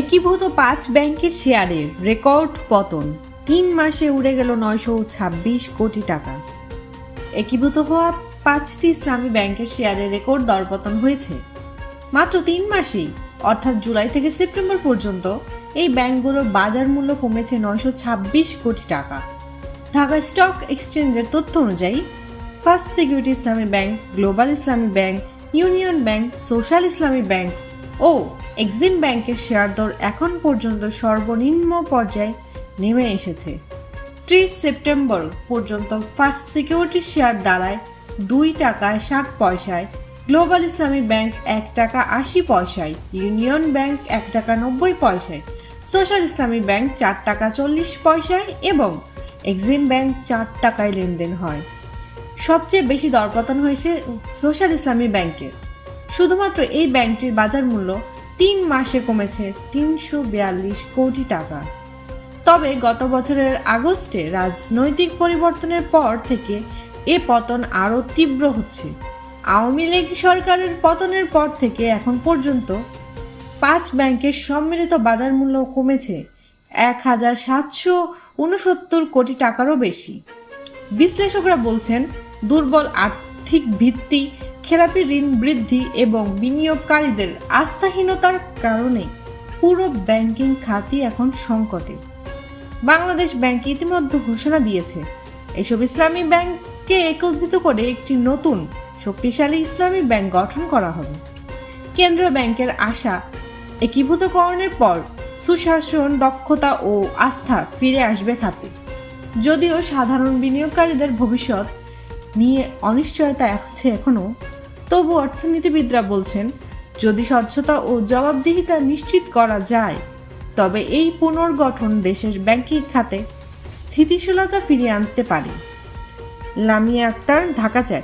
একীভূত পাঁচ ব্যাংকের শেয়ারের রেকর্ড পতন। তিন মাসে উড়ে গেল নয়শো ছাব্বিশ কোটি টাকা। একীভূত হওয়া পাঁচটি ইসলামী ব্যাংকের শেয়ারের রেকর্ড দরপতন হয়েছে। মাত্র তিন মাসেই, অর্থাৎ জুলাই থেকে সেপ্টেম্বর পর্যন্ত, এই ব্যাংকগুলোর বাজার মূল্য কমেছে নয়শো ছাব্বিশ কোটি টাকা। ঢাকা স্টক এক্সচেঞ্জের তথ্য অনুযায়ী, first security Islami bank, global Islami bank, union bank, social Islami bank ও, এক্সিম ব্যাংকের শেয়ার দর এখন পর্যন্ত সর্বনিম্ন পর্যায়ে নেমে এসেছে। ত্রিশ সেপ্টেম্বর পর্যন্ত ফার্স্ট সিকিউরিটি শেয়ার দাঁড়ায় দুই টাকায় ষাট পয়সায়, গ্লোবাল ইসলামী ব্যাংক এক টাকা আশি পয়সায়, ইউনিয়ন ব্যাংক এক টাকা নব্বই পয়সায়, সোশ্যাল ইসলামী ব্যাংক চার টাকা চল্লিশ পয়সায় এবং এক্সিম ব্যাংক চার টাকায় লেনদেন হয়। সবচেয়ে বেশি দরপতন হয়েছে সোশ্যাল ইসলামী ব্যাংকের শুধুমাত্র এই ব্যাংকটির বাজার মূল্য তিন মাসে কমেছে তিনশো বিয়াল্লিশ কোটি টাকা। তবে গত বছরের আগস্টে রাজনৈতিক পরিবর্তনের পর থেকে এ পতন আরও তীব্র হচ্ছে। আওয়ামী লীগ সরকারের পতনের পর থেকে এখন পর্যন্ত পাঁচ ব্যাংকের সম্মিলিত বাজার মূল্য কমেছে এক হাজার সাতশো উনসত্তর কোটি টাকারও বেশি। বিশ্লেষকরা বলছেন, দুর্বল আর্থিক ভিত্তি খেলাপি ঋণ বৃদ্ধি এবং বিনিয়োগকারীদের আস্থাহীনতার কারণে পুরো ব্যাংকিং খাতই এখন সংকটে। বাংলাদেশ ব্যাংক ইতিমধ্যে ঘোষণা দিয়েছে, এসব ইসলামী ব্যাংককে একত্রিত করে একটি নতুন শক্তিশালী ইসলামী ব্যাংক গঠন করা হবে। কেন্দ্রীয় ব্যাংকের আশা একীভূতকরণের পর সুশাসন, দক্ষতা ও আস্থা ফিরে আসবে খাতে। যদিও সাধারণ বিনিয়োগকারীদের ভবিষ্যৎ নিয়ে অনিশ্চয়তা আছে এখনও তবু অর্থনীতিবিদরা বলছেন, যদি স্বচ্ছতা ও জবাবদিহিতা নিশ্চিত করা যায়, তবে এই পুনর্গঠন দেশের ব্যাংকিং খাতে স্থিতিশীলতা ফিরিয়ে আনতে পারে। লামিয়া আক্তার, ঢাকা চায়